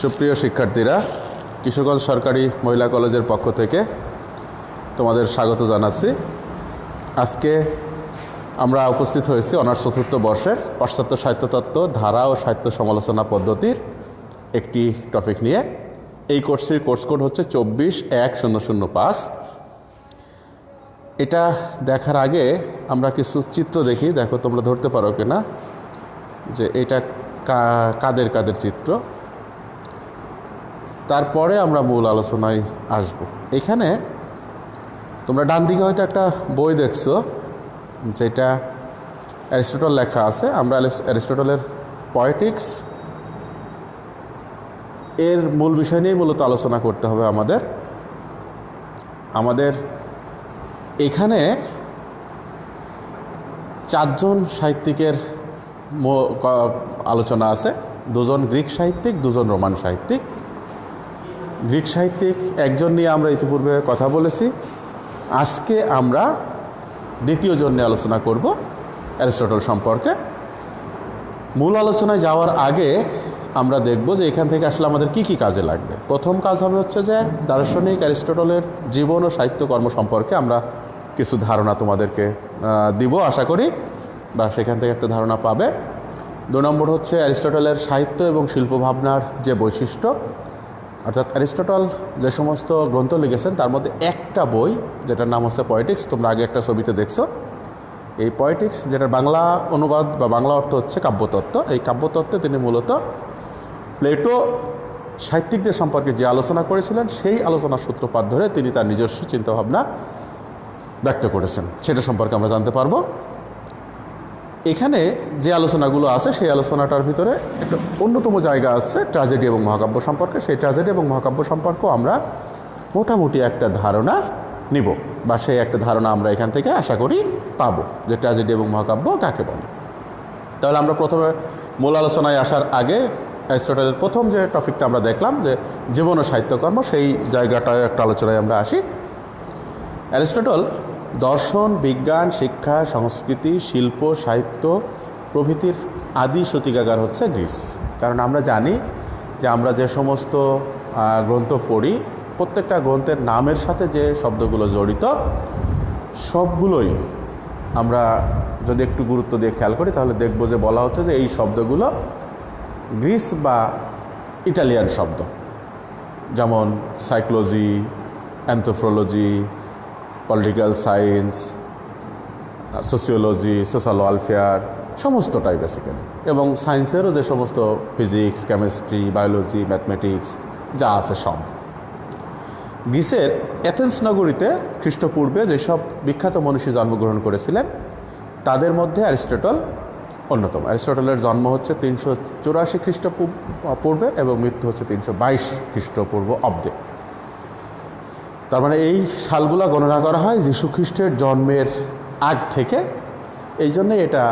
সুপ্রিয় শিক্ষার্থীরা, কিশোরগঞ্জ সরকারি মহিলা কলেজের পক্ষ থেকে তোমাদের স্বাগত জানাচ্ছি। আজকে আমরা উপস্থিত হয়েছি অনার্স চতুর্থ বর্ষের পাশ্চাত্য সাহিত্যতত্ত্ব, ধারা ও সাহিত্য সমালোচনা পদ্ধতির একটি টপিক নিয়ে। এই কোর্সটির কোর্স কোড হচ্ছে চব্বিশ এক শূন্য শূন্য পাঁচ। এটা দেখার আগে আমরা কিছু চিত্র দেখি। দেখো, তোমরা ধরতে পারো কিনা যে এটা কাদের কাদের চিত্র? তারপরে আমরা মূল আলোচনায় আসব। এখানে তোমরা ডান দিকে হয়তো একটা বই দেখছ, যেটা অ্যারিস্টটল লেখা আছে। আমরা অ্যারিস- অ্যারিস্টটলের পয়েটিক্স এর মূল বিষয় নিয়েই মূলত আলোচনা করতে হবে আমাদের। আমাদের এখানে চারজন সাহিত্যিকের আলোচনা আছে। দুজন গ্রিক সাহিত্যিক, দুজন রোমান সাহিত্যিক। গ্রিক সাহিত্যিক একজন নিয়ে আমরা ইতিপূর্বে কথা বলেছি। আজকে আমরা দ্বিতীয় জন নিয়ে আলোচনা করব অ্যারিস্টটল সম্পর্কে। মূল আলোচনায় যাওয়ার আগে আমরা দেখব যে এখান থেকে আসলে আমাদের কি কি কাজে লাগবে। প্রথম কাজ হবে হচ্ছে যে দার্শনিক অ্যারিস্টটলের জীবন ও সাহিত্যকর্ম সম্পর্কে আমরা কিছু ধারণা তোমাদেরকে দিব আশা করি। বা সেখান থেকে একটা ধারণা পাবে। দু নম্বর হচ্ছে অ্যারিস্টটলের সাহিত্য এবং শিল্প ভাবনার যে বৈশিষ্ট্য অর্থাৎ অ্যারিস্টটল যে সমস্ত গ্রন্থ লিখেছেন, তার মধ্যে একটা বই যেটার নাম হচ্ছে পয়েটিক্স তোমরা আগে একটা ছবিতে দেখছ। এই পয়েটিক্স যেটার বাংলা অনুবাদ বা বাংলা অর্থ হচ্ছে কাব্যতত্ত্ব, এই কাব্যতত্ত্বে তিনি মূলত প্লেটো সাহিত্যিকদের সম্পর্কে যে আলোচনা করেছিলেন, সেই আলোচনার সূত্রপাত ধরে তিনি তার নিজস্ব চিন্তাভাবনা ব্যক্ত করেছেন। সেটা সম্পর্কে আমরা জানতে পারব। এখানে যে আলোচনাগুলো আছে, সেই আলোচনাটার ভিতরে একটা অন্যতম জায়গা আছে ট্র্যাজেডি এবং মহাকাব্য সম্পর্কে। সেই ট্র্যাজেডি এবং মহাকাব্য সম্পর্কেও আমরা মোটামুটি একটা ধারণা নিব বা সেই একটা ধারণা আমরা এখান থেকে আশা করি পাবো যে ট্র্যাজেডি এবং মহাকাব্য কাকে বলে। তাহলে আমরা প্রথমে মূল আলোচনায় আসার আগে অ্যারিস্টটলের প্রথম যে টপিকটা আমরা দেখলাম, যে জীবন ও সাহিত্যকর্ম সেই জায়গাটায় একটা আলোচনায় আমরা আসি। অ্যারিস্টটল দর্শন, বিজ্ঞান, শিক্ষা, সংস্কৃতি, শিল্প, সাহিত্য প্রভৃতির আদি সতিকাগার হচ্ছে গ্রিস। কারণ আমরা জানি যে আমরা যে সমস্ত গ্রন্থ পড়ি, প্রত্যেকটা গ্রন্থের নামের সাথে যে শব্দগুলো জড়িত, সবগুলোই আমরা যদি একটু গুরুত্ব দিয়ে খেয়াল করি, তাহলে দেখব যে বলা হচ্ছে যে এই শব্দগুলো গ্রিস বা ইটালিয়ান শব্দ। যেমন psychology anthropology political science sociology social welfare সমস্তটাই বেসিক্যালি এবং সায়েন্সেরও যে সমস্ত ফিজিক্স কেমিস্ট্রি বায়োলজি ম্যাথমেটিক্স যা আছে সব। গ্রিসের অ্যাথেন্স নগরীতে খ্রিস্টপূর্বে যেসব বিখ্যাত মনীষী জন্মগ্রহণ করেছিলেন, তাদের মধ্যে অ্যারিস্টটল অন্যতম। অ্যারিস্টটলের জন্ম হচ্ছে তিনশো চুরাশি খ্রিস্টপূর্ব, পূর্বে এবং মৃত্যু হচ্ছে তিনশো বাইশ খ্রিস্টপূর্ব অব্দে। তার মানে এই সালগুলা গণনা করা হয় যীশু খ্রিস্টের জন্মের আগ থেকে। এই জন্যে এটা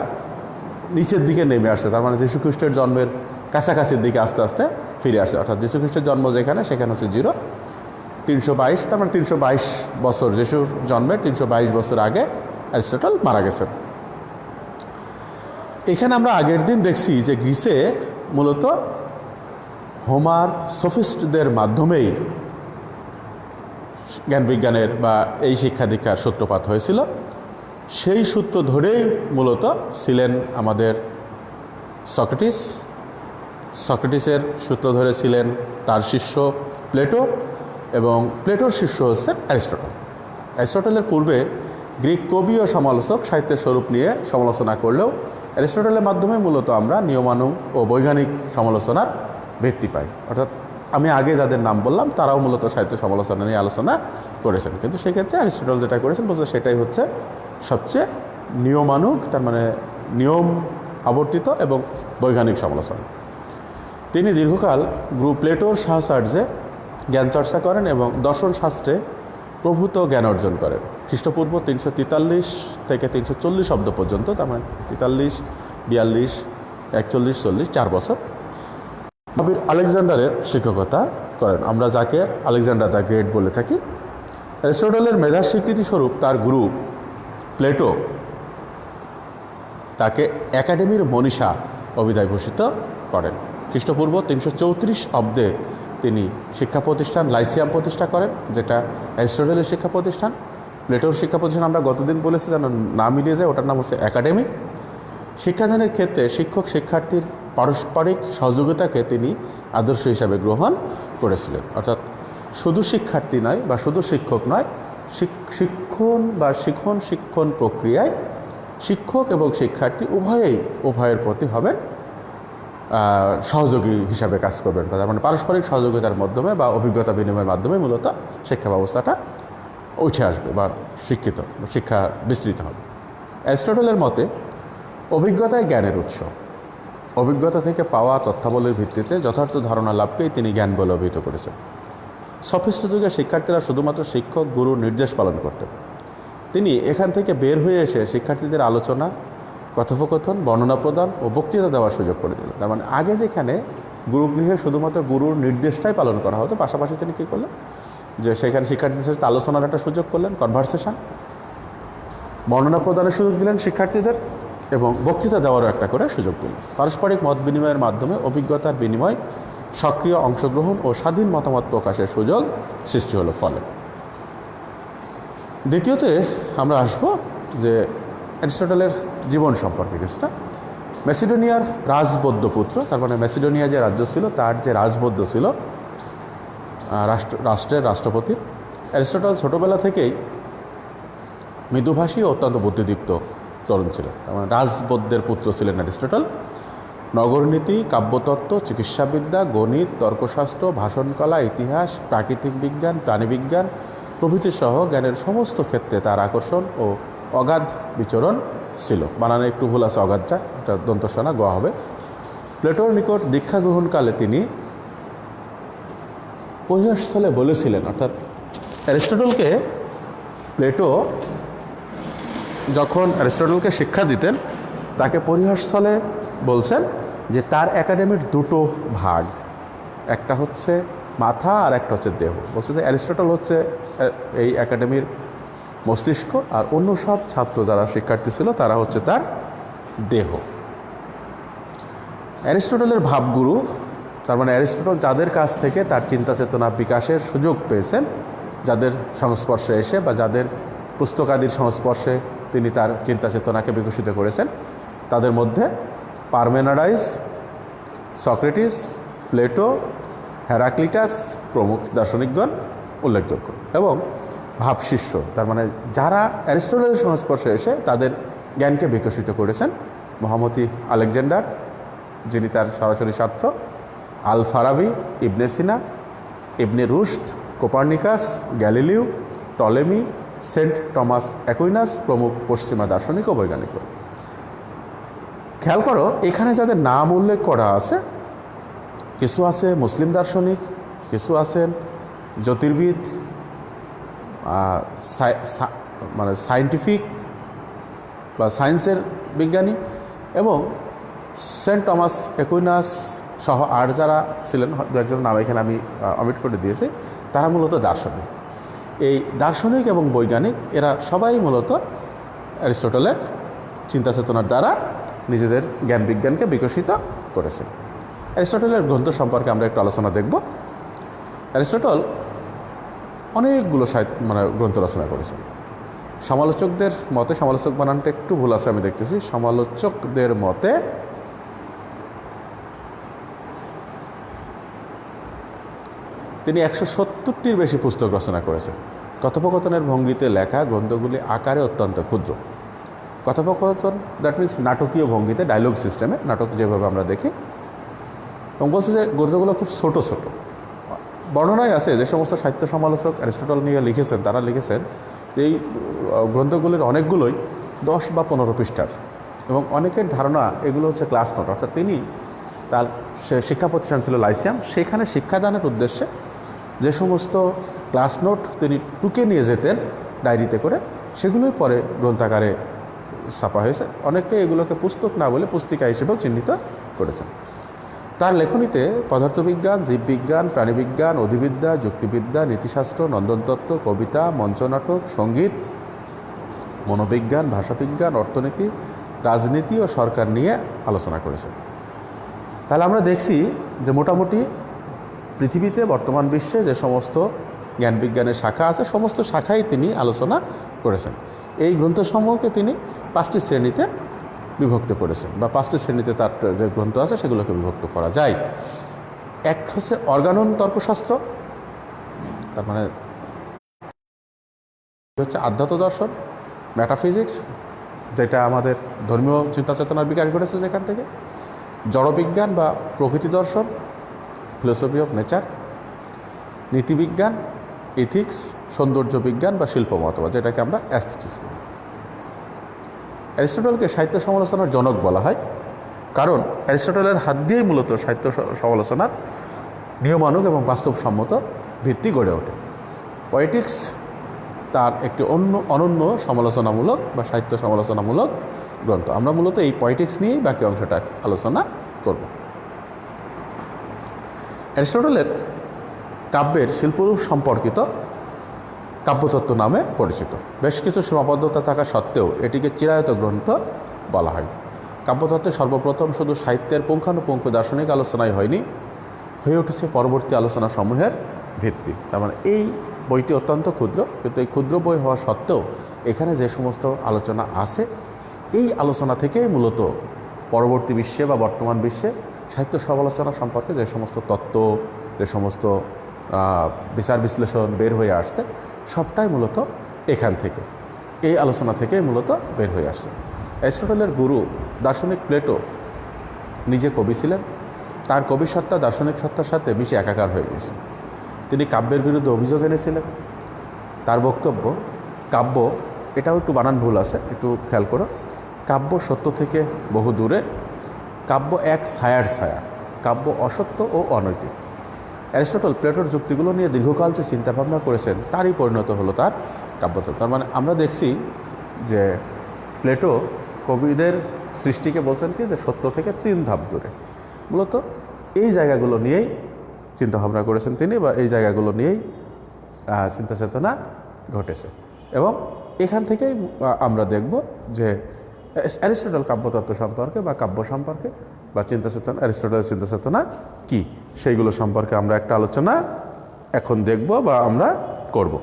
নিচের দিকে নেমে আসে, তার মানে যীশু খ্রিস্টের জন্মের কাছাকাছির দিকে আস্তে আস্তে ফিরে আসে। অর্থাৎ যীশু খ্রিস্টের জন্ম যেখানে, সেখানে হচ্ছে জিরো। তিনশো বাইশ, তার মানে তিনশো বাইশ বছর যিশুর জন্মের তিনশো বাইশ বছর আগে অ্যারিস্টটল মারা গেছেন। এখানে আমরা আগের দিন দেখছি যে গ্রিসে মূলত হোমার সোফিস্টদের মাধ্যমেই জ্ঞান বিজ্ঞানের বা এই শিক্ষা দীক্ষার সূত্রপাত হয়েছিল। সেই সূত্র ধরেই মূলত ছিলেন আমাদের সক্রেটিস। সক্রেটিসের সূত্র ধরে ছিলেন তার শিষ্য প্লেটো এবং প্লেটোর শিষ্য হচ্ছেন অ্যারিস্টটল। অ্যারিস্টটলের পূর্বে গ্রিক কবি ও সমালোচক সাহিত্যের স্বরূপ নিয়ে সমালোচনা করলেও অ্যারিস্টটলের মাধ্যমে মূলত আমরা নিয়মানুগ ও বৈজ্ঞানিক সমালোচনার ভিত্তি পাই। অর্থাৎ আমি আগে যাদের নাম বললাম, তারাও মূলত সাহিত্য সমালোচনা নিয়ে আলোচনা করেছেন। কিন্তু সেক্ষেত্রে অ্যারিস্টটল যেটা করেছেন, বলছে সেটাই হচ্ছে সবচেয়ে নিয়মানুগ, তার মানে নিয়ম আবর্তিত এবং বৈজ্ঞানিক সমালোচনা। তিনি দীর্ঘকাল গ্রু প্লেটোর সাহসার্যে জ্ঞান চর্চা করেন এবং দর্শন শাস্ত্রে প্রভূত জ্ঞান অর্জন করেন। খ্রিস্টপূর্ব তিনশো তেতাল্লিশ থেকে তিনশো চল্লিশ অব্দ পর্যন্ত, তার মানে তেতাল্লিশ, বিয়াল্লিশ, একচল্লিশ, চল্লিশ, চার বছর কবির আলেকজান্ডারের শিক্ষকতা করেন। আমরা যাকে আলেকজান্ডার দ্য গ্রেট বলে থাকি, অ্যারিস্টটলের মেধার স্বীকৃতি স্বরূপ তার গুরু প্লেটো তাকে একাডেমির মনীষা অভিধায় ভূষিত করেন। খ্রিস্টপূর্ব তিনশো চৌত্রিশ অব্দে তিনি শিক্ষা প্রতিষ্ঠান লাইসিয়াম প্রতিষ্ঠা করেন, যেটা অ্যারিস্টটলের শিক্ষা প্রতিষ্ঠান। প্লেটোর শিক্ষা প্রতিষ্ঠান আমরা গতদিন বলেছি, যেন না মিলিয়ে যায়, ওটার নাম হচ্ছে একাডেমি। শিক্ষাদানের ক্ষেত্রে শিক্ষক শিক্ষার্থীর পারস্পরিক সহযোগিতাকে তিনি আদর্শ হিসাবে গ্রহণ করেছিলেন। অর্থাৎ শুধু শিক্ষার্থী নয় বা শুধু শিক্ষক নয়, শিক- শিক্ষণ বা শিখন শিক্ষণ প্রক্রিয়ায় শিক্ষক এবং শিক্ষার্থী উভয়েই উভয়ের প্রতি হবেন সহযোগী হিসাবে কাজ করবেন। তার মানে পারস্পরিক সহযোগিতার মাধ্যমে বা অভিজ্ঞতা বিনিময়ের মাধ্যমে মূলত শিক্ষা ব্যবস্থাটা উঠে আসবে বা শিক্ষিত, শিক্ষা বিস্তৃত হবে। অ্যারিস্টটলের মতে অভিজ্ঞতায় জ্ঞানের উৎস। অভিজ্ঞতা থেকে পাওয়া তথ্যাবলীর ভিত্তিতে যথার্থ ধারণা লাভকেই তিনি জ্ঞান বলে অভিহিত করেছেন। সফিষ্ট যুগে শিক্ষার্থীরা শুধুমাত্র শিক্ষক গুরুর নির্দেশ পালন করতেন তিনি এখান থেকে বের হয়ে এসে শিক্ষার্থীদের আলোচনা, কথোপকথন, বর্ণনা প্রদান ও বক্তৃতা দেওয়ার সুযোগ করে দিলেন। তার মানে আগে যেখানে গুরুগৃহে শুধুমাত্র গুরুর নির্দেশটাই পালন করা হতো, পাশাপাশি তিনি কী করলেন? যে সেখানে শিক্ষার্থীদের সাথে আলোচনার একটা সুযোগ করলেন কনভারসেশন বর্ণনা প্রদানের সুযোগ দিলেন শিক্ষার্থীদের। এবং বক্তৃতা দেওয়ারও একটা করে সুযোগ দিলেন পারস্পরিক মত বিনিময়ের মাধ্যমে অভিজ্ঞতার বিনিময়, সক্রিয় অংশগ্রহণ ও স্বাধীন মতামত প্রকাশের সুযোগ সৃষ্টি হলো ফলে। দ্বিতীয়তে আমরা আসব যে অ্যারিস্টটলের জীবন সম্পর্কে কিছুটা। মেসিডোনিয়ার রাজবদ্ধ পুত্র, তার মানে মেসিডোনিয়া যে রাজ্য ছিল, তার যে রাজবদ্ধ ছিল রাষ্ট্র, রাষ্ট্রের রাষ্ট্রপতির অ্যারিস্টটল ছোটোবেলা থেকেই মৃদুভাষী অত্যন্ত বুদ্ধিদীপ্ত তরুণ ছিলেন তার মানে পুত্র ছিলেন অ্যারিস্টটল। নগরনীতি, কাব্যতত্ত্ব, চিকিৎসাবিদ্যা, গণিত, তর্কশাস্ত্র, ভাষণকলা, ইতিহাস, প্রাকৃতিক বিজ্ঞান, প্রাণীবিজ্ঞান প্রভৃতি সহ জ্ঞানের সমস্ত ক্ষেত্রে তার আকর্ষণ ও অগাধ বিচরণ ছিল। বানানে একটু ভুল আছে, অগাধটা, এটা দন্তস্বনা গোয়া হবে। প্লেটোর নিকট দীক্ষা গ্রহণকালে তিনি পরিহাসস্থলে বলেছিলেন, অর্থাৎ অ্যারিস্টটলকে প্লেটো যখন অ্যারিস্টটলকে শিক্ষা দিতেন, তাকে পরিহাসস্থলে বলছেন যে তার একাডেমির দুটো ভাগ, একটা হচ্ছে মাথা আর একটা হচ্ছে দেহ। বলছে যে অ্যারিস্টটল হচ্ছে এই একাডেমির মস্তিষ্ক আর অন্য সব ছাত্র যারা শিক্ষার্থী ছিল, তারা হচ্ছে তার দেহ। অ্যারিস্টটলের ভাবগুরু, তার মানে অ্যারিস্টটল যাদের কাছ থেকে তার চিন্তা চেতনা বিকাশের সুযোগ পেয়েছেন, যাদের সংস্পর্শে এসে বা যাদের পুস্তকাদির সংস্পর্শে তিনি তার চিন্তা চেতনাকে বিকশিত করেছেন। তাদের মধ্যে পারমেনাডাইস, সক্রেটিস, প্লেটো হ্যারাক্লিটাস প্রমুখ দার্শনিকগণ উল্লেখযোগ্য এবং ভাবশিষ্য তার মানে যারা অ্যারিস্টটলের সংস্পর্শে এসে তাদের জ্ঞানকে বিকশিত করেছেন, মহামতি আলেকজান্ডার, যিনি তার সরাসরি ছাত্র Al Farabi Ibn Sina, Ibn Rushd, Copernicus Galileo Ptolemy Saint Thomas Aquinas, প্রমুখ পশ্চিমা দার্শনিক ও বৈজ্ঞানিক। খেয়াল করো, এখানে যাদের নাম উল্লেখ করা আছে, কিছু আছে মুসলিম দার্শনিক, কিছু আছেন জ্যোতির্বিদ মানে সায়েন্টিফিক বা সায়েন্সের বিজ্ঞানী এবং সেন্ট টমাস একুইনাস সহ আর যারা ছিলেন, দু একজন নাম এখানে আমি অমিট করে দিয়েছি, তারা মূলত দার্শনিক। এই দার্শনিক এবং বৈজ্ঞানিক, এরা সবাই মূলত অ্যারিস্টটলের চিন্তা চেতনার দ্বারা নিজেদের জ্ঞান বিজ্ঞানকে বিকশিত করেছেন অ্যারিস্টটলের গ্রন্থ সম্পর্কে আমরা একটু আলোচনা দেখব। অ্যারিস্টটল অনেকগুলো সাহিত্য মানে গ্রন্থ রচনা করেছেন সমালোচকদের মতে, সমালোচক বানানটা একটু ভুল আছে, আমি দেখতেছি। সমালোচকদের মতে তিনি একশো সত্তরটির বেশি পুস্তক রচনা করেছেন। কথোপকথনের ভঙ্গিতে লেখা গ্রন্থগুলি আকারে অত্যন্ত ক্ষুদ্র। কথোপকথন দ্যাট মিন্স নাটকীয় ভঙ্গিতে ডায়লগ সিস্টেমে নাটক যেভাবে আমরা দেখি, এবং বলছে যে গ্রন্থগুলো খুব ছোট ছোট। বর্ণনায় আছে যে সমস্ত সাহিত্য সমালোচক অ্যারিস্টটল নিয়ে লিখেছেন, তারা লিখেছেন এই গ্রন্থগুলির অনেকগুলোই দশ বা পনেরো পৃষ্ঠার। এবং অনেকের ধারণা এগুলো হচ্ছে ক্লাস নোট অর্থাৎ তিনি তার শিক্ষা প্রতিষ্ঠান ছিল লাইসিয়াম, সেখানে শিক্ষাদানের উদ্দেশ্যে যে সমস্ত ক্লাস নোট তিনি টুকে নিয়ে যেতেন ডায়েরিতে করে, সেগুলোই পরে গ্রন্থাকারে ছাপা হয়েছে। অনেকে এগুলোকে পুস্তক না বলে পুস্তিকা হিসেবেও চিহ্নিত করেছেন। তার লেখনীতে পদার্থবিজ্ঞান, জীববিজ্ঞান, প্রাণীবিজ্ঞান, অধিবিদ্যা, যুক্তিবিদ্যা, নীতিশাস্ত্র, নন্দনতত্ত্ব, কবিতা, মঞ্চনাটক, সংগীত, মনোবিজ্ঞান, ভাষাবিজ্ঞান, অর্থনীতি, রাজনীতি ও সরকার নিয়ে আলোচনা করেছেন। তাহলে আমরা দেখছি যে মোটামুটি পৃথিবীতে বর্তমান বিশ্বে যে সমস্ত জ্ঞান বিজ্ঞানের শাখা আছে, সমস্ত শাখাই তিনি আলোচনা করেছেন। এই গ্রন্থসমূহকে তিনি পাঁচটি শ্রেণীতে বিভক্ত করেছেন বা পাঁচটি শ্রেণীতে তার যে গ্রন্থ আছে সেগুলোকে বিভক্ত করা যায়। এক হচ্ছে অর্গানন তর্কশাস্ত্র, তার মানে হচ্ছে আধ্যাত্ম দর্শন ম্যাটাফিজিক্স যেটা আমাদের ধর্মীয় চিন্তা চেতনার বিকাশ ঘটেছে যেখান থেকে, জড়বিজ্ঞান বা প্রকৃতি দর্শন ফিলোসফি অফ নেচার নীতিবিজ্ঞান ইথিক্স সৌন্দর্য বিজ্ঞান বা শিল্প মতবাদ যেটাকে আমরা অ্যাস্থেটিক্স অ্যারিস্টটলকে সাহিত্য সমালোচনার জনক বলা হয়, কারণ অ্যারিস্টটলের হাত দিয়েই মূলত সাহিত্য সমালোচনার নিয়মানুগ এবং বাস্তবসম্মত ভিত্তি গড়ে ওঠে। পয়েটিক্স তার একটি অন্য, অনন্য সমালোচনামূলক বা সাহিত্য সমালোচনামূলক গ্রন্থ। আমরা মূলত এই পয়েটিক্স নিয়েই বাকি অংশটা আলোচনা করব। অ্যারিস্টটলের কাব্যের শিল্পরূপ সম্পর্কিত কাব্যতত্ত্ব নামে পরিচিত। বেশ কিছু সীমাবদ্ধতা থাকা সত্ত্বেও এটিকে চিরায়ত গ্রন্থ বলা হয়। কাব্যতত্ত্বে সর্বপ্রথম শুধু সাহিত্যের পুঙ্খানুপুঙ্খ দার্শনিক আলোচনাই হয়নি, হয়ে উঠেছে পরবর্তী আলোচনা সমূহের ভিত্তি। তার মানে এই বইটি অত্যন্ত ক্ষুদ্র, কিন্তু এই ক্ষুদ্র বই হওয়া সত্ত্বেও এখানে যে সমস্ত আলোচনা আছে, এই আলোচনা থেকেই মূলত পরবর্তী বিশ্বে বা বর্তমান বিশ্বে সাহিত্য সমালোচনা সম্পর্কে যে সমস্ত তত্ত্ব, যে সমস্ত বিচার বিশ্লেষণ বের হয়ে আসছে, সবটাই মূলত এখান থেকে। এই আলোচনা থেকেই মূলত বের হয়ে আসছে। অ্যারিস্টটলের গুরু দার্শনিক প্লেটো নিজে কবি ছিলেন। তার কবি সত্তা, দার্শনিক সত্তার সাথে মিশে একাকার হয়ে গেছে তিনি কাব্যের বিরুদ্ধে অভিযোগ এনেছিলেন। তার বক্তব্য, কাব্য, এটাও একটু বানান ভুল আছে, একটু খেয়াল করো। কাব্য সত্য থেকে বহু দূরে কাব্য এক ছায়ার ছায়া, কাব্য অসত্য ও অনৈতিক। অ্যারিস্টটল প্লেটোর যুক্তিগুলো নিয়ে দীর্ঘকাল যে চিন্তাভাবনা করেছেন, তারই পরিণত হলো তার কাব্যতত্ত্ব। তার মানে আমরা দেখছি যে প্লেটো কবিদের সৃষ্টিকে বলছেন কি, যে সত্য থেকে তিন ধাপ দূরে। মূলত এই জায়গাগুলো নিয়েই চিন্তাভাবনা করেছেন তিনি বা এই জায়গাগুলো নিয়েই চিন্তা চেতনা ঘটেছে। এবং এখান থেকেই আমরা দেখব যে অ্যারিস্টটল কাব্যতত্ত্ব সম্পর্কে বা কাব্য সম্পর্কে বা চিন্তা চেতনা অ্যারিস্টটলের চিন্তা চেতনা কী? সেইগুলো সম্পর্কে আমরা একটা আলোচনা এখন দেখব বা আমরা করব।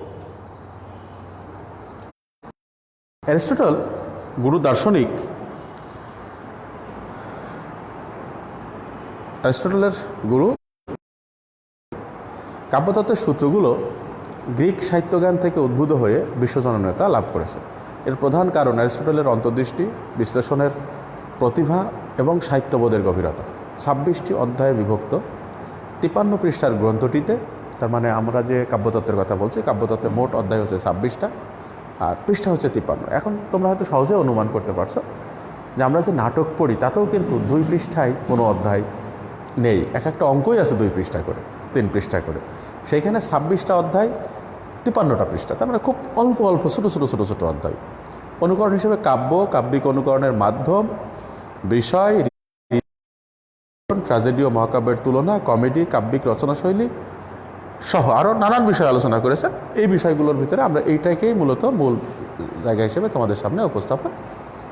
অ্যারিস্টটল গুরু দার্শনিক অ্যারিস্টটলের গুরু কাব্যতত্ত্বের সূত্রগুলো গ্রিক সাহিত্যজ্ঞান থেকে উদ্ভূত হয়ে বিশ্বজননীয়তা লাভ করেছে। এর প্রধান কারণ অ্যারিস্টটলের অন্তর্দৃষ্টি, বিশ্লেষণের প্রতিভা এবং সাহিত্যবোধের গভীরতা। ছাব্বিশটি অধ্যায়ে বিভক্ত। তিপান্ন পৃষ্ঠার গ্রন্থটিতে, তার মানে আমরা যে কাব্যতত্ত্বের কথা বলছি কাব্যতত্ত্বের মোট অধ্যায় হচ্ছে ছাব্বিশটা, আর পৃষ্ঠা হচ্ছে তিপ্পান্ন। এখন তোমরা হয়তো সহজে অনুমান করতে পারছ যে আমরা যে নাটক পড়ি, তাতেও কিন্তু দুই পৃষ্ঠায় কোনো অধ্যায় নেই। এক একটা অঙ্কই আছে দুই পৃষ্ঠা করে, তিন পৃষ্ঠা করে। সেইখানে ছাব্বিশটা অধ্যায় তিপান্নটা পৃষ্ঠা। তার মানে খুব অল্প অল্প, ছোটো ছোটো ছোটো ছোটো অধ্যায়। অনুকরণ হিসেবে কাব্য, কাব্যিক অনুকরণের মাধ্যম, বিষয় ট্র্যাজেডি ও মহাকাব্যের তুলনা, কমেডি, কাব্যিক রচনাশৈলী সহ আরও নানান বিষয় আলোচনা করেছেন। এই বিষয়গুলোর ভিতরে আমরা এইটাকেই মূলত মূল জায়গা হিসেবে তোমাদের সামনে উপস্থাপন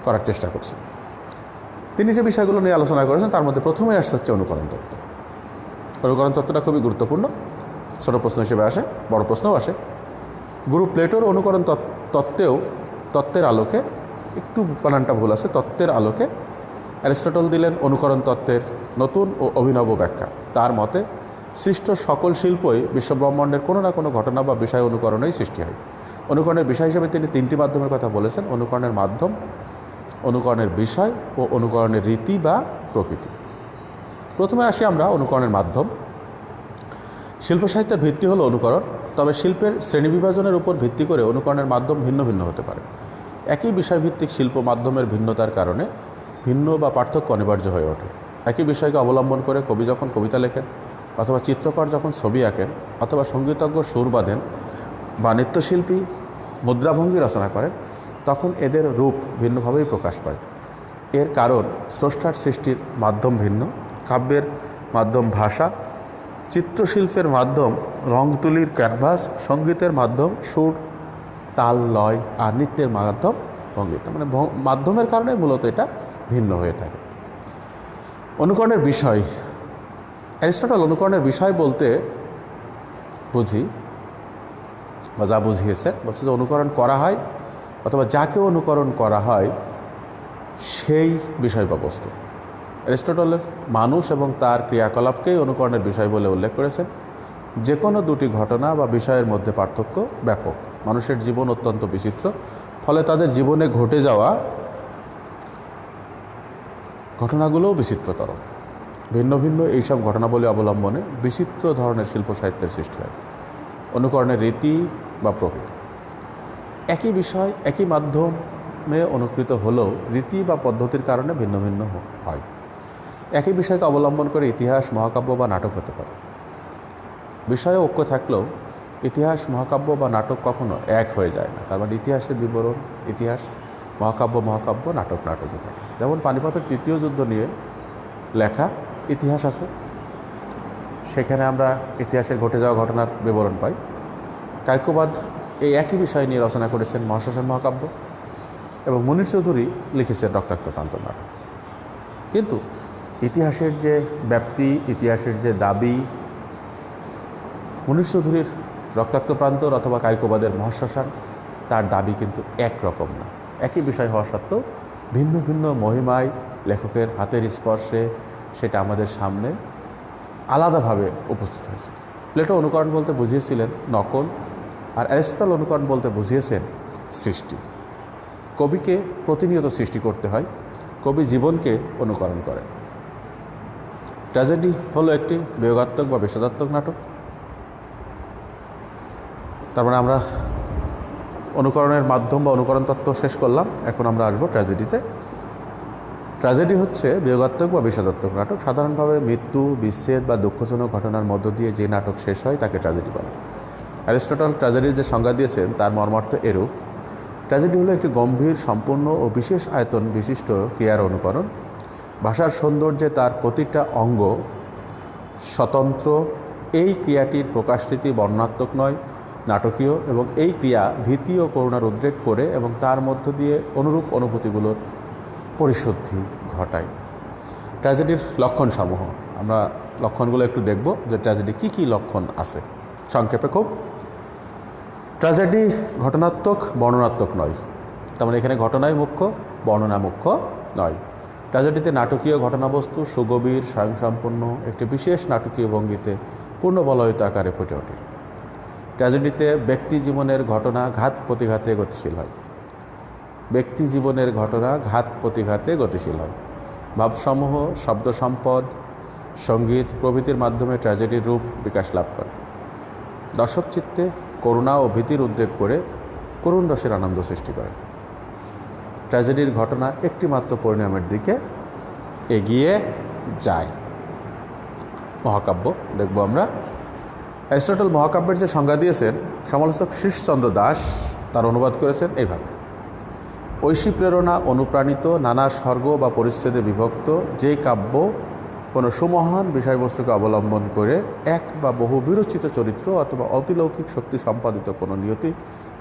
করার চেষ্টা করছি। তিনি যে বিষয়গুলো নিয়ে আলোচনা করেছেন, তার মধ্যে প্রথমে আসছে হচ্ছে অনুকরণ তত্ত্ব। অনুকরণ তত্ত্বটা খুবই গুরুত্বপূর্ণ। ছোট প্রশ্ন হিসেবে আসে, বড় প্রশ্নও আসে। গুরু প্লেটোর অনুকরণ তত- তত্ত্বেও তত্ত্বের আলোকে, একটু বানানটা ভুল আছে, তত্ত্বের আলোকে অ্যারিস্টটল দিলেন অনুকরণ তত্ত্বের নতুন ও অভিনব ব্যাখ্যা। তার মতে, সৃষ্ট সকল শিল্পই বিশ্বব্রহ্মাণ্ডের কোনো না কোনো ঘটনা বা বিষয় অনুকরণেই সৃষ্টি হয়। অনুকরণের বিষয় হিসেবে তিনি তিনটি মাধ্যমের কথা বলেছেন, অনুকরণের মাধ্যম, অনুকরণের বিষয় ও অনুকরণের রীতি বা প্রকৃতি। প্রথমে আসি আমরা অনুকরণের মাধ্যম। শিল্প সাহিত্যের ভিত্তি হলো অনুকরণ, তবে শিল্পের শ্রেণীবিভাজনের উপর ভিত্তি করে অনুকরণের মাধ্যম ভিন্ন ভিন্ন হতে পারে। একই বিষয়ভিত্তিক শিল্প মাধ্যমের ভিন্নতার কারণে ভিন্ন বা পার্থক্য অনিবার্য হয়ে ওঠে। একই বিষয়কে অবলম্বন করে কবি যখন কবিতা লেখেন অথবা চিত্রকর যখন ছবি আঁকেন অথবা সঙ্গীতজ্ঞ সুর বাঁধেন বা নৃত্যশিল্পী মুদ্রাভঙ্গি রচনা করেন, তখন এদের রূপ ভিন্নভাবেই প্রকাশ পায়। এর কারণ স্রষ্টার সৃষ্টির মাধ্যম ভিন্ন, কাব্যের মাধ্যম ভাষা, চিত্রশিল্পের মাধ্যম রং তুলির ক্যানভাস, সঙ্গীতের মাধ্যম সুর তাল, লয় আর নৃত্যের মাধ্যম ভঙ্গিত মানে মাধ্যমের কারণে মূলত এটা ভিন্ন হয়ে থাকে। অনুকরণের বিষয়। অ্যারিস্টটল অনুকরণের বিষয় বলতে বুঝি বা যা বুঝিয়েছে। বলছে যে অনুকরণ করা হয় অথবা যাকে অনুকরণ করা হয় সেই বিষয় বা বস্তু অ্যারিস্টটলের মানুষ এবং তার ক্রিয়াকলাপকেই অনুকরণের বিষয় বলে উল্লেখ করেছেন। যে কোনো দুটি ঘটনা বা বিষয়ের মধ্যে পার্থক্য ব্যাপক। মানুষের জীবন অত্যন্ত বিচিত্র। ফলে তাদের জীবনে ঘটে যাওয়া ঘটনাগুলোও বিচিত্রতর। ভিন্ন ভিন্ন এইসব ঘটনাবলী অবলম্বনে বিচিত্র ধরনের শিল্প সাহিত্যের সৃষ্টি হয়। অনুকরণের রীতি বা প্রকৃতি। একই বিষয়, একই মাধ্যমে অনুকৃত হলেও রীতি বা পদ্ধতির কারণে ভিন্ন ভিন্ন হয়। একই বিষয়কে অবলম্বন করে ইতিহাস, মহাকাব্য বা নাটক হতে পারে। বিষয়ে ঐক্য থাকলেও ইতিহাস, মহাকাব্য বা নাটক কখনো এক হয়ে যায় না। তার মানে ইতিহাসের বিবরণ, ইতিহাস, মহাকাব্য মহাকাব্য, নাটক নাটকই থাকে। যেমন পানিপথের তৃতীয় যুদ্ধ নিয়ে লেখা ইতিহাস আছে। সেখানে আমরা ইতিহাসে ঘটে যাওয়া ঘটনার বিবরণ পাই। কায়কোবাদ এই একই বিষয় নিয়ে রচনা করেছেন মহাশাসন মহাকাব্য এবং মনির চৌধুরী লিখেছেন রক্তাক্ত প্রান্ত নাটক কিন্তু ইতিহাসের যে ব্যাপ্তি, ইতিহাসের যে দাবি মনীষ চৌধুরীর রক্তাক্ত প্রান্তর অথবা কায়কোবাদের মহাশ্মশান, তার দাবি কিন্তু একরকম না। একই বিষয় হওয়া সত্ত্বেও ভিন্ন ভিন্ন মহিমায় লেখকের হাতের স্পর্শে সেটা আমাদের সামনে আলাদাভাবে উপস্থিত হয়েছে। প্লেটো অনুকরণ বলতে বুঝিয়েছিলেন নকল, আর অ্যারিস্টটল অনুকরণ বলতে বুঝিয়েছেন সৃষ্টি। কবিকে প্রতিনিয়ত সৃষ্টি করতে হয়, কবি জীবনকে অনুকরণ করেন। ট্র্যাজেডি হলো একটি বিয়োগাত্মক বা বিষাদাত্মক নাটক। তার মানে আমরা অনুকরণের মাধ্যম বা অনুকরণ তত্ত্ব শেষ করলাম। এখন আমরা আসব ট্র্যাজেডিতে ট্র্যাজেডি হচ্ছে বিয়োগাত্মক বা বিষাদাত্মক নাটক। সাধারণভাবে মৃত্যু, বিচ্ছেদ বা দুঃখজনক ঘটনার মধ্য দিয়ে যে নাটক শেষ হয়, তাকে ট্র্যাজেডি বলে। অ্যারিস্টটল ট্র্যাজেডির যে সংজ্ঞা দিয়েছেন, তার মর্মার্থ এরূপ। ট্র্যাজেডি হলো একটি গম্ভীর, সম্পূর্ণ ও বিশেষ আয়তন বিশিষ্ট ক্রিয়ার অনুকরণ। ভাষার সৌন্দর্যে তার প্রতিটা অঙ্গ স্বতন্ত্র। এই ক্রিয়াটির প্রকাশরীতি বর্ণাত্মক নয় নাটকীয় এবং এই ক্রিয়া ভীতি ও করুণার উদ্রেক করে এবং তার মধ্য দিয়ে অনুরূপ অনুভূতিগুলোর পরিশুদ্ধি ঘটায়। ট্র্যাজেডির লক্ষণসমূহ, আমরা লক্ষণগুলো একটু দেখব যে ট্র্যাজেডি কী কী লক্ষণ আছে। সংক্ষেপে খুব, ট্র্যাজেডি ঘটনাত্মক, বর্ণনাত্মক নয়। তার মানে এখানে ঘটনাই মুখ্য, বর্ণনা মুখ্য নয়। ট্র্যাজেডিতে নাটকীয় ঘটনাবস্তু সুগভীর স্বয়ংসম্পন্ন একটি বিশেষ নাটকীয় ভঙ্গিতে পূর্ণ বলয়িত আকারে ফুটে ওঠে। ট্র্যাজেডিতে ব্যক্তি জীবনের ঘটনা ঘাত প্রতিঘাতে গতিশীল হয়। ব্যক্তি জীবনের ঘটনা ঘাত প্রতিঘাতে গতিশীল হয়। ভাবসমূহ শব্দ সম্পদ সংগীত প্রভৃতির মাধ্যমে ট্র্যাজেডির রূপ বিকাশ লাভ করে। দর্শক চিত্তে করুণা ও ভীতির উদ্বেগ করে করুণ রসের আনন্দ সৃষ্টি করে। ট্র্যাজেডির ঘটনা একটি মাত্র পরিণামের দিকে এগিয়ে যায়। মহাকাব্য দেখব আমরা। অ্যারিস্টটল মহাকাব্যের যে সংজ্ঞা দিয়েছেন, সমালোচক শীর্ষচন্দ্র দাস তার অনুবাদ করেছেন এইভাবে। ঐশী প্রেরণা অনুপ্রাণিত, নানা স্বর্গ বা পরিচ্ছেদে বিভক্ত, যে কাব্য কোনো সুমহান বিষয়বস্তুকে অবলম্বন করে এক বা বহু বিরচিত চরিত্র অথবা অতিলৌকিক শক্তি সম্পাদিত কোনো নিয়তি,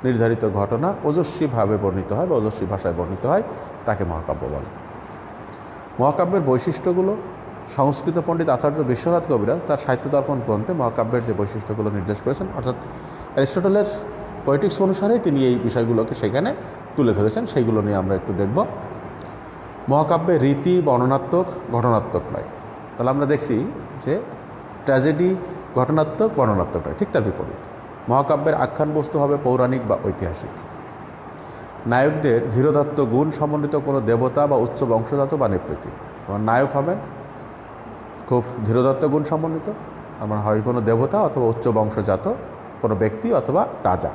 নির্ধারিত ঘটনা ওজস্বীভাবে বর্ণিত হয় বা ওজস্বী ভাষায় বর্ণিত হয়, তাকে মহাকাব্য বলে। মহাকাব্যের বৈশিষ্ট্যগুলো সংস্কৃত পণ্ডিত আচার্য বিশ্বনাথ কবিরাজ তার সাহিত্য দর্পণ গ্রন্থে মহাকাব্যের যে বৈশিষ্ট্যগুলো নির্দেশ করেছেন, অর্থাৎ অ্যারিস্টটলের পয়েটিক্স অনুসারে তিনি এই বিষয়গুলোকে সেখানে তুলে ধরেছেন। সেইগুলো নিয়ে আমরা একটু দেখব। মহাকাব্যে রীতি, বর্ণনাত্মক, ঘটনাত্মক নয়। তাহলে আমরা দেখছি যে ট্র্যাজেডি, ঘটনাত্মক, বর্ণনাত্মক নয়, ঠিক তার বিপরীত। মহাকাব্যের আখ্যান বস্তু হবে পৌরাণিক বা ঐতিহাসিক। নায়কদের ধীরদত্ত গুণ সমন্বিত কোনো দেবতা বা উচ্চ বংশজাত বা আমার নায়ক হবেন খুব ধীরদত্ত গুণ সমন্বিত। আমার হয় কোনো দেবতা অথবা উচ্চ বংশজাত, কোনো ব্যক্তি অথবা রাজা।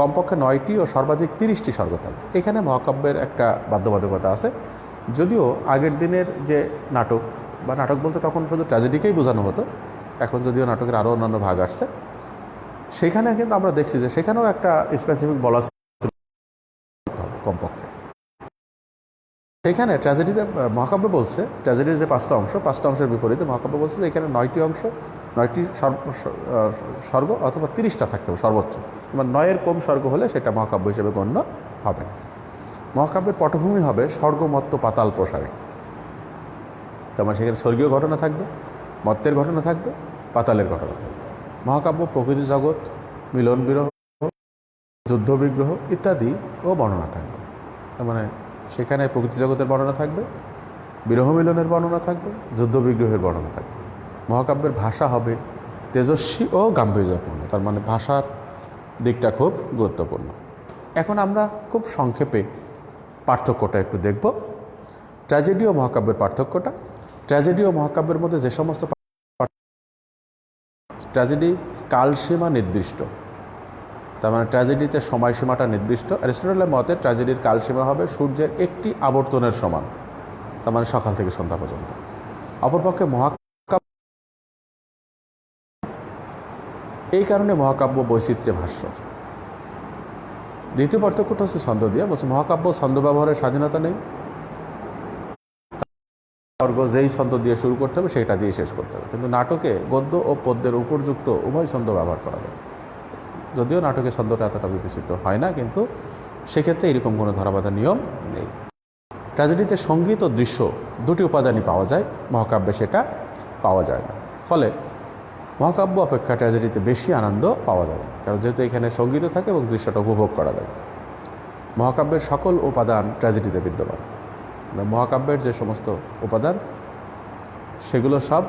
কমপক্ষে নয়টি ও সর্বাধিক তিরিশটি স্বর্গ থাকবে এখানে মহাকাব্যের একটা বাধ্যবাধকতা আছে। যদিও আগের দিনের যে নাটক বা নাটক বলতে তখন শুধু ট্র্যাজেডিকেই বোঝানো হতো। এখন যদিও নাটকের আরও অন্যান্য ভাগ আসছে। সেখানে কিন্তু আমরা দেখছি যে সেখানেও একটা স্পেসিফিক বলা কমপক্ষে। সেখানে ট্র্যাজেডিতে মহাকাব্য বলছে ট্র্যাজেডির যে পাঁচটা অংশ, পাঁচটা অংশের বিপরীতে মহাকাব্য বলছে যে এখানে নয়টি অংশ, নয়টি স্বর্গ অথবা তিরিশটা থাকতে হবে, সর্বোচ্চ। এবার নয়ের কম স্বর্গ হলে সেটা মহাকাব্য হিসেবে গণ্য হবে। মহাকাব্যের পটভূমি হবে স্বর্গমত্ত পাতাল প্রসারে। তার মানে সেখানে স্বর্গীয় ঘটনা থাকবে, মত্তের ঘটনা থাকবে, পাতালের ঘটনা থাকবে। মহাকাব্য, প্রকৃতি জগৎ, মিলন বিরহ, যুদ্ধ বিগ্রহ ইত্যাদি ও বর্ণনা থাকবে। তার মানে সেখানে প্রকৃতি জগতের বর্ণনা থাকবে, বিরহ মিলনের বর্ণনা থাকবে, যুদ্ধ বিগ্রহের বর্ণনা থাকবে। মহাকাব্যের ভাষা হবে তেজস্বী ও গাম্ভীর্যপূর্ণ। তার মানে ভাষার দিকটা খুব গুরুত্বপূর্ণ। এখন আমরা খুব সংক্ষেপে পার্থক্যটা একটু দেখব। ট্র্যাজেডি ও মহাকাব্যের পার্থক্যটা। ট্র্যাজেডি ও মহাকাব্যের মধ্যে যে সমস্ত ট্র্যাজেডি কালসীমা নির্দিষ্ট। তার মানে ট্র্যাজেডিতে সময়সীমাটা নির্দিষ্ট। অ্যারিস্টটলের মতে ট্র্যাজেডির কালসীমা হবে সূর্যের একটি আবর্তনের সমান, তার মানে সকাল থেকে সন্ধ্যা পর্যন্ত। অপরপক্ষে মহাকাব্য এই কারণে মহাকাব্য বৈচিত্র্যে ভাষ্য দ্বিতীয় পার্থক্যটা হচ্ছে ছন্দ দিয়ে বলছে মহাকাব্য ছন্দ ব্যবহারের স্বাধীনতা নেই। বর্গ যেই ছন্দ দিয়ে শুরু করতে হবে, সেটা দিয়ে শেষ করতে হবে। কিন্তু নাটকে গদ্য ও পদ্যের উপরযুক্ত উভয় ছন্দ ব্যবহার করা যায়। যদিও নাটকে ছন্দটা এতটা বিকশিত হয় না, কিন্তু সেক্ষেত্রে এরকম কোনো ধরাবাধা নিয়ম নেই। ট্র্যাজেডিতে সংগীত ও দৃশ্য দুটি উপাদানই পাওয়া যায়, মহাকাব্যে সেটা পাওয়া যায় না। ফলে মহাকাব্য অপেক্ষা ট্র্যাজেডিতে বেশি আনন্দ পাওয়া যায় কারণ যেহেতু এখানে সঙ্গীতও থাকে এবং দৃশ্যটা উপভোগ করা যায়। মহাকাব্যের সকল উপাদান ট্র্যাজেডিতে বিদ্যমান। মানে মহাকাব্যের যে সমস্ত উপাদান, সেগুলো সব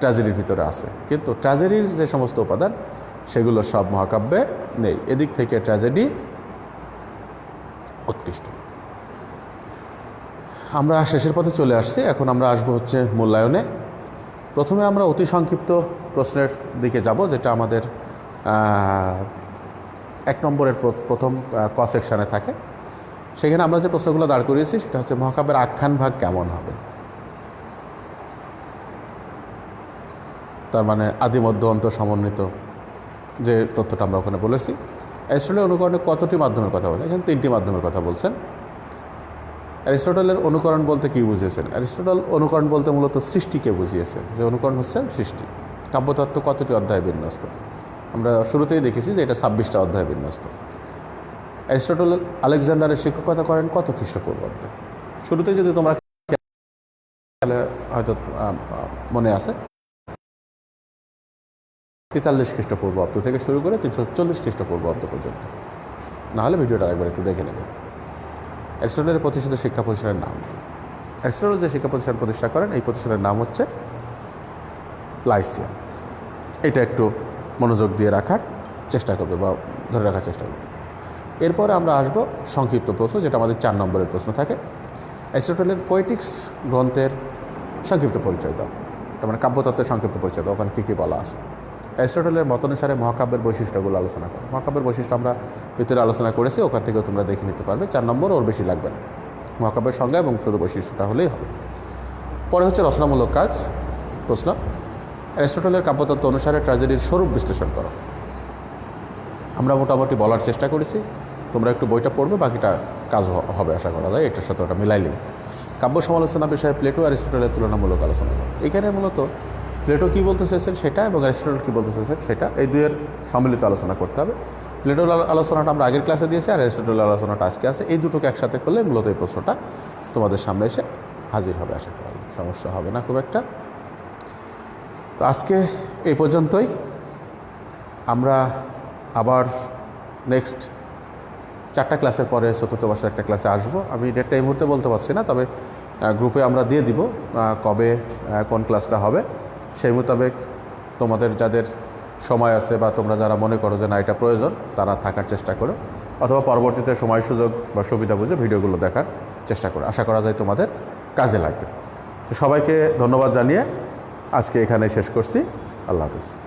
ট্র্যাজেডির ভিতরে আছে। কিন্তু ট্র্যাজেডির যে সমস্ত উপাদান সেগুলো সব মহাকাব্যে নেই। এদিক থেকে ট্র্যাজেডি উৎকৃষ্ট। আমরা শেষের পথে চলে আসছি। এখন আমরা আসব হচ্ছে মূল্যায়নে। প্রথমে আমরা অতি সংক্ষিপ্ত প্রশ্নের দিকে যাব, যেটা আমাদের এক নম্বরের প্র- প্রথম ক সেকশানে থাকে। সেখানে আমরা যে প্রশ্নগুলো দাঁড় করিয়েছি, সেটা হচ্ছে মহাকাব্যের আখ্যান ভাগ কেমন হবে? তার মানে আদিমধ্য অন্ত সমন্বিত যে তথ্যটা আমরা ওখানে বলেছি। অ্যারিস্টটলের অনুকরণে কতটি মাধ্যমের কথা বলে এখানে তিনটি মাধ্যমের কথা বলছেন। অ্যারিস্টটলের অনুকরণ বলতে কী বুঝিয়েছেন? অ্যারিস্টটল অনুকরণ বলতে মূলত সৃষ্টিকে বুঝিয়েছেন যে অনুকরণ হচ্ছেন সৃষ্টি। কাব্যতত্ত্ব কতটি অধ্যায় বিন্যস্ত? আমরা শুরুতেই দেখেছি যে এটা ছাব্বিশটা অধ্যায় বিন্যস্ত। অ্যারিস্টটল আলেকজান্ডারের শিক্ষকতা করেন কত খ্রিস্টপূর্বাব্দে শুরুতে যদি তোমরা হয়তো মনে আছে। তেতাল্লিশ খ্রিস্টপূর্ব খ্রিস্টপূর্বাব্দ থেকে শুরু করে তিনশো চল্লিশ খ্রিস্টপূর্বাব্দ পর্যন্ত। নাহলে ভিডিওটা একবার একটু দেখে নেবে অ্যারিস্টটলের প্রতিষ্ঠিত শিক্ষা প্রতিষ্ঠানের নাম অ্যারিস্টটল যে শিক্ষা প্রতিষ্ঠান প্রতিষ্ঠা করেন, এই প্রতিষ্ঠানের নাম হচ্ছে লাইসিয়াম এটা একটু মনোযোগ দিয়ে রাখার চেষ্টা করবে বা ধরে রাখার চেষ্টা করবে। এরপরে আমরা আসব সংক্ষিপ্ত প্রশ্ন, যেটা আমাদের চার নম্বরের প্রশ্ন থাকে। অ্যারিস্টটলের পোয়েটিক্স গ্রন্থের সংক্ষিপ্ত পরিচয় দাও। তার মানে কাব্যতত্ত্বের সংক্ষিপ্ত পরিচয় দাও। ওখানে কী কী বলা আছে? অ্যারিস্টটলের মতানুসারে মহাকাব্যের বৈশিষ্ট্যগুলো আলোচনা করো। মহাকাব্যের বৈশিষ্ট্য আমরা ভিতরে আলোচনা করেছি, ওখান থেকেও তোমরা দেখে নিতে পারবে। চার নম্বর, ওর বেশি লাগবে না। মহাকাব্যের সংজ্ঞা এবং শুধু বৈশিষ্ট্যটা হলেই হবে। পরে হচ্ছে রচনামূলক কাজ, প্রশ্ন। অ্যারিস্টটলের কাব্যতত্ত্ব অনুসারে ট্র্যাজেডির স্বরূপ বিশ্লেষণ করো। আমরা মোটামুটি বলার চেষ্টা করেছি। তোমরা একটু বইটা পড়বে, বাকিটা কাজ হবে আশা করা যায়। এটার সাথে ওটা মিলাইলেই। কাব্য সমালোচনা বিষয়ে প্লেটো অ্যারিস্টটলের তুলনামূলক আলোচনা করো। এখানে মূলত প্লেটো কী বলতে চেয়েছেন সেটা এবং অ্যারিস্টটল কী বলতে চেয়েছেন সেটা? এই দুয়ের সম্মিলিত আলোচনা করতে হবে। প্লেটোর আলোচনাটা আমরা আগের ক্লাসে দিয়েছি আর অ্যারিস্টটলের আলোচনাটা আজকে আছে। এই দুটোকে একসাথে করলে মূলত এই প্রশ্নটা তোমাদের সামনে এসে হাজির হবে, আশা করা সমস্যা হবে না খুব একটা। তো আজকে এই পর্যন্তই। আমরা আবার নেক্সট চারটা ক্লাসের পরে চতুর্থ বর্ষের একটা ক্লাসে আসব। আমি ডেটটা এই মুহূর্তে বলতে পারছি না, তবে গ্রুপে আমরা দিয়ে দিব কবে কোন ক্লাসটা হবে। সেই মোতাবেক তোমাদের যাদের সময় আছে বা তোমরা যারা মনে করো যে না, এটা প্রয়োজন, তারা থাকার চেষ্টা করো। অথবা পরবর্তীতে সময়, সুযোগ বা সুবিধা বুঝে ভিডিওগুলো দেখার চেষ্টা করো। আশা করা যায় তোমাদের কাজে লাগবে। তো সবাইকে ধন্যবাদ জানিয়ে আজকে এখানে শেষ করছি। আল্লাহ হাফিজ।